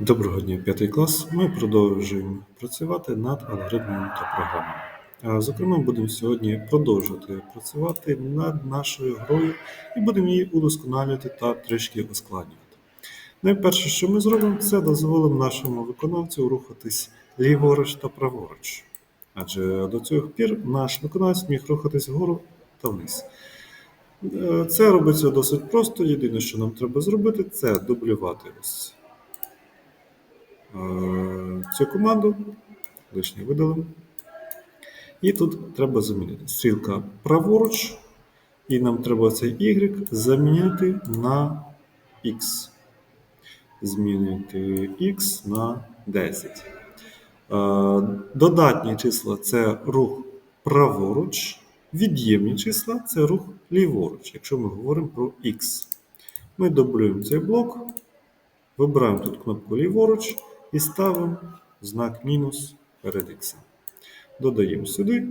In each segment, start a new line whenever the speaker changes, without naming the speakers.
Доброго дня, п'ятий клас. Ми продовжуємо працювати над алгоритмами та програмами. Зокрема, будемо сьогодні продовжувати працювати над нашою грою і будемо її удосконалювати та трішки ускладнювати. Найперше, що ми зробимо, це дозволимо нашому виконавцю рухатись ліворуч та праворуч. Адже до цього пір наш виконавець міг рухатись вгору та вниз. Е, Це робиться досить просто. Єдине, що нам треба зробити, це дублювати ось цю команду. Лишнє видалимо. І тут треба замінити. Стрілка праворуч, і нам треба цей Y замінити на X. Змінити X на 10. Е, Додатні числа це рух праворуч. Від'ємні числа це рух ліворуч, якщо ми говоримо про X. Ми дублюємо цей блок, вибираємо тут кнопку ліворуч і ставимо знак мінус перед X. Додаємо сюди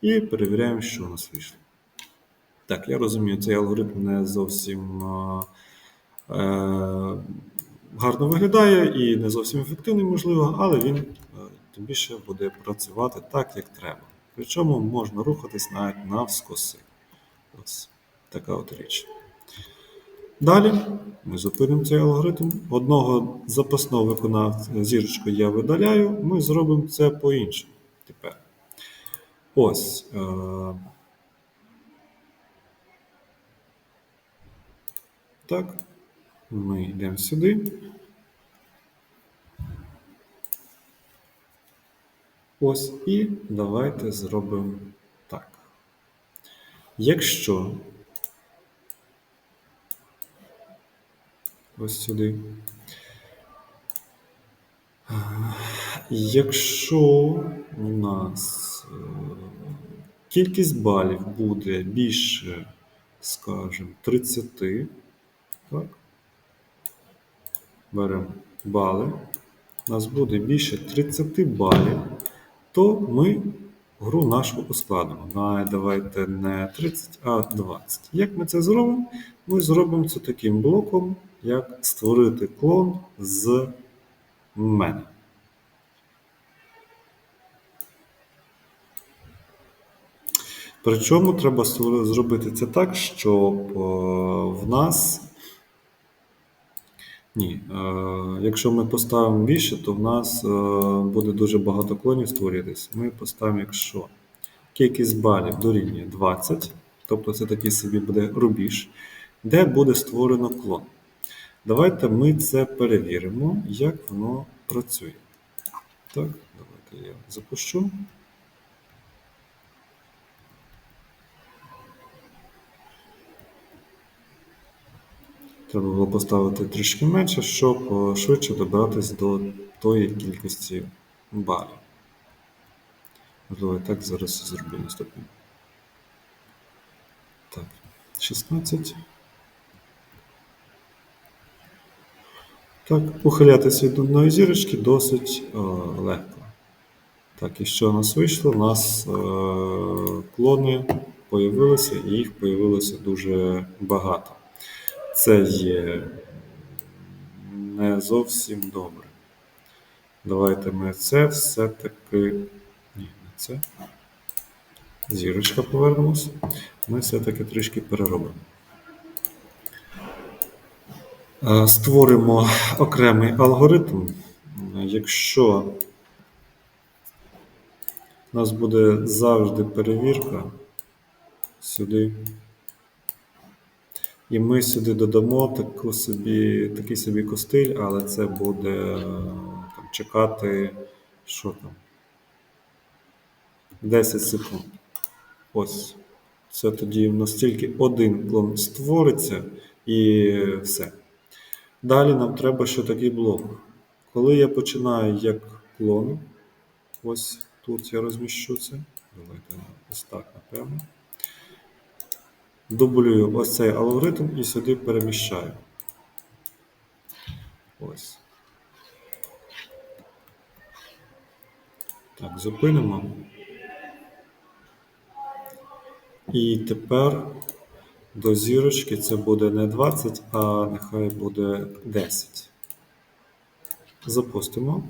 і перевіряємо, що у нас вийшло. Так, я розумію, цей алгоритм не зовсім е, гарно виглядає і не зовсім ефективний, можливо, але він е, тим більше буде працювати так, як треба. Причому можна рухатись навіть навскоси. Ось така от річ. Далі ми зупинимо цей алгоритм. Одного запасного виконавця зірочку я видаляю, ми зробимо це по-іншому тепер. Ось. Е- так. Ми йдемо сюди. Ось і давайте зробимо так. Якщо ось сюди. Якщо у нас е, кількість балів буде більше, скажімо, 30, так? Беремо бали. У нас буде більше 30 балів, то ми гру нашу ускладимо. На, давайте не 30, а 20. Як ми це зробимо? Ми зробимо це таким блоком, як створити клон з мене. Причому треба зробити це так, щоб е, в нас. Ні, е, якщо ми поставимо більше, то в нас е, буде дуже багато клонів створюватись. Ми поставимо, якщо кількість балів дорівнює 20, тобто це такий собі буде рубіж, де буде створено клон. Давайте ми це перевіримо, як воно працює. Так, давайте я запущу. Треба було поставити трішки менше, щоб швидше добратись до тої кількості балів. Можливо, так зараз зроблю наступне. Так, 16. Так, ухилятися від одної зірочки досить е, легко. Так, і що у нас вийшло? У нас е, клони появилися, і їх появилося дуже багато. Це є не зовсім добре. Давайте ми це все-таки. Ні, не це. Зірочка повернемось. Ми все-таки трішки переробимо. Е, Створимо окремий алгоритм. Якщо у нас буде завжди перевірка сюди. І ми сюди додамо таку собі, такий собі костиль, але це буде е, там, чекати, що там, 10 секунд. Ось. Це тоді в нас тільки один клон створиться і все. Далі нам треба ще такий блок. Коли я починаю як клон, ось тут я розміщу це. Давайте ось так, напевно. Дублюю ось цей алгоритм і сюди переміщаю. Ось. Так, зупинимо. І тепер до зірочки це буде не 20, а нехай буде 10. Запустимо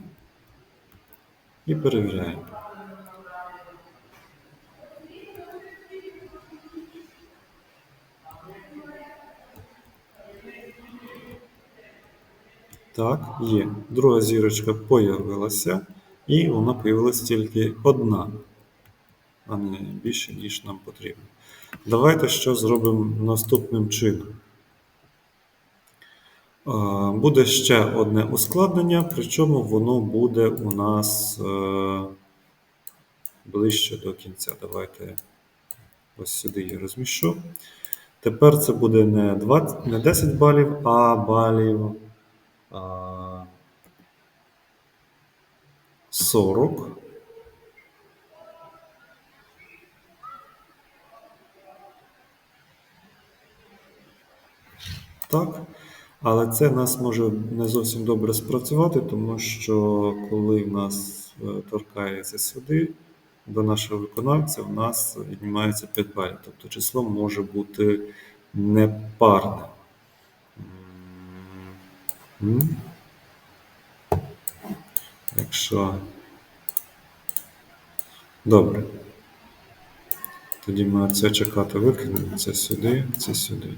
і перевіряємо. Так, є. Друга зірочка появилася, і вона появилася тільки одна, а не більше, ніж нам потрібно. Давайте що зробимо наступним чином. Буде ще одне ускладнення, причому воно буде у нас е, ближче до кінця. Давайте ось сюди я розміщу. Тепер це буде не, 20, не 10 балів, а балів 40. Так. Але це нас може не зовсім добре спрацювати, тому що коли в нас е, торкається сюди, до нашого виконавця, в нас віднімається 5 балів. Тобто число може бути непарне. Якщо. Добре. Тоді ми це чекати викинемо. Це сюди, це сюди.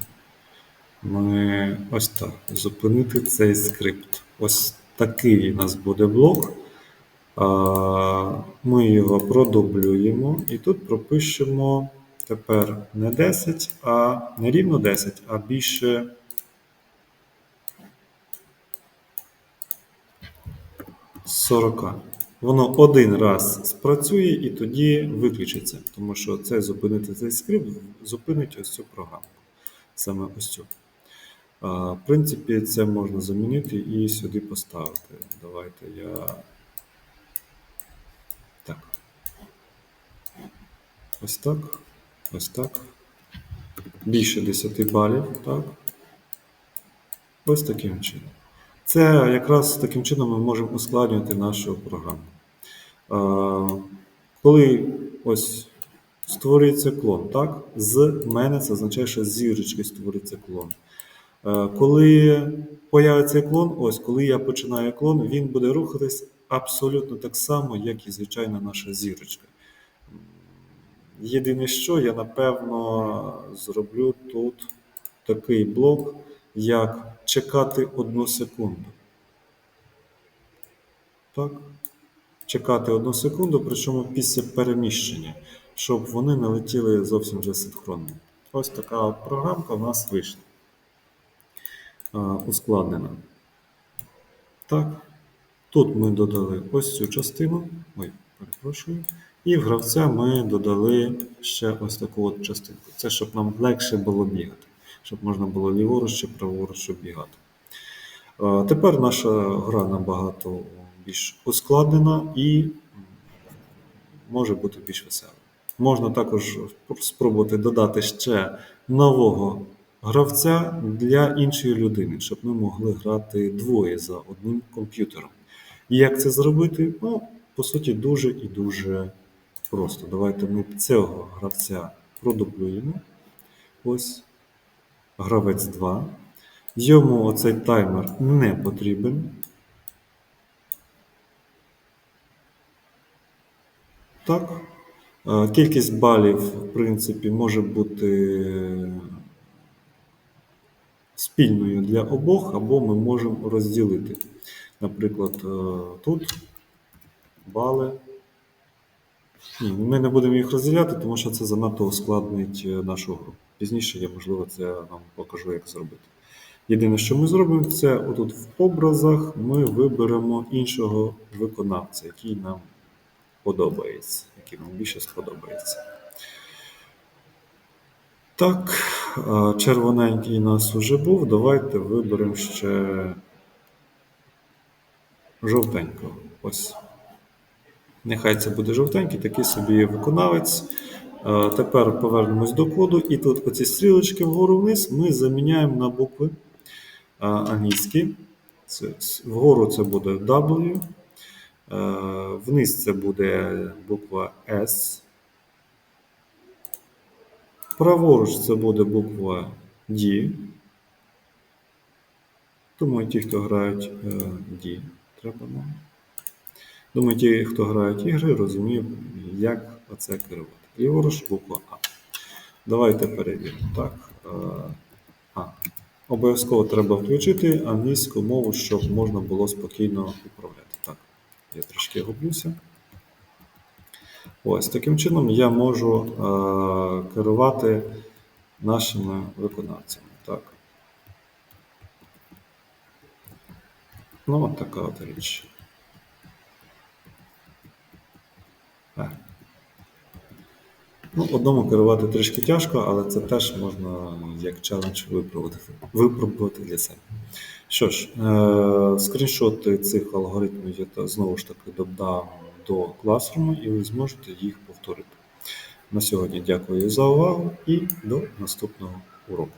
Ми ось так. Зупинити цей скрипт. Ось такий у нас буде блок. Ми його продублюємо і тут пропишемо тепер не 10, а не рівно 10, а більше. Сорока. Воно один раз спрацює і тоді виключиться, тому що це зупинити цей скрипт, зупинить ось цю програму. Саме ось цю. В принципі, це можна замінити і сюди поставити. Давайте я. Так. Ось так. Ось так. Більше 10 балів, так. Ось таким чином. Це якраз таким чином ми можемо ускладнювати нашу програму. Коли ось створюється клон, так? З мене це означає, що зірочки створюється клон. Е, Коли появиться клон, ось коли я починаю клон, він буде рухатись абсолютно так само, як і звичайна наша зірочка. Єдине, що я напевно зроблю тут такий блок, як чекати одну секунду. Так. Чекати одну секунду, причому після переміщення, щоб вони не летіли зовсім вже синхронно. Ось така програмка в нас вийшла. Ускладнена. Так. Тут ми додали ось цю частину. Ой, перепрошую. І в гравця ми додали ще ось таку от частинку. Це щоб нам легше було бігати, щоб можна було ліворуч чи праворуч бігати. Тепер наша гра набагато більш ускладнена і може бути більш весела. Можна також спробувати додати ще нового гравця для іншої людини, щоб ми могли грати двоє за одним комп'ютером. І як це зробити? Ну, по суті, дуже і дуже просто. Давайте ми цього гравця продублюємо. Ось гравець 2. Йому оцей таймер не потрібен. Так. Е, Кількість балів, в принципі, може бути спільною для обох, або ми можемо розділити. Наприклад, е, тут бали. Ні, ми не будемо їх розділяти, тому що це занадто ускладнить е, нашу гру. Пізніше я, можливо, це вам покажу, як зробити. Єдине, що ми зробимо, це отут в образах ми виберемо іншого виконавця, який нам подобається, який нам більше сподобається. Так, червоненький у нас вже був. Давайте виберемо ще жовтенького. Ось. Нехай це буде жовтенький, такий собі виконавець. Тепер повернемось до коду, і тут оці стрілочки вгору вниз ми заміняємо на букви англійські. Це, вгору це буде W, вниз це буде буква S. Праворуч це буде буква D. Тому ті, хто грають е, D, треба нам. Думаю, ті, хто грають ігри, розуміють, як оце керувати. Ліворуч, буква А. Давайте перевіримо. Так. е, А. Обов'язково треба включити англійську мову, щоб можна було спокійно управляти. Так, я трішки гублюся. Ось таким чином я можу е, керувати нашими виконавцями. Так. Ну, от така от річ. Е. Ну, одному керувати трішки тяжко, але це теж можна як челендж випробувати, для себе. Що ж, е- скріншоти цих алгоритмів я знову ж таки додам до класруму, і ви зможете їх повторити. На сьогодні дякую за увагу і до наступного уроку.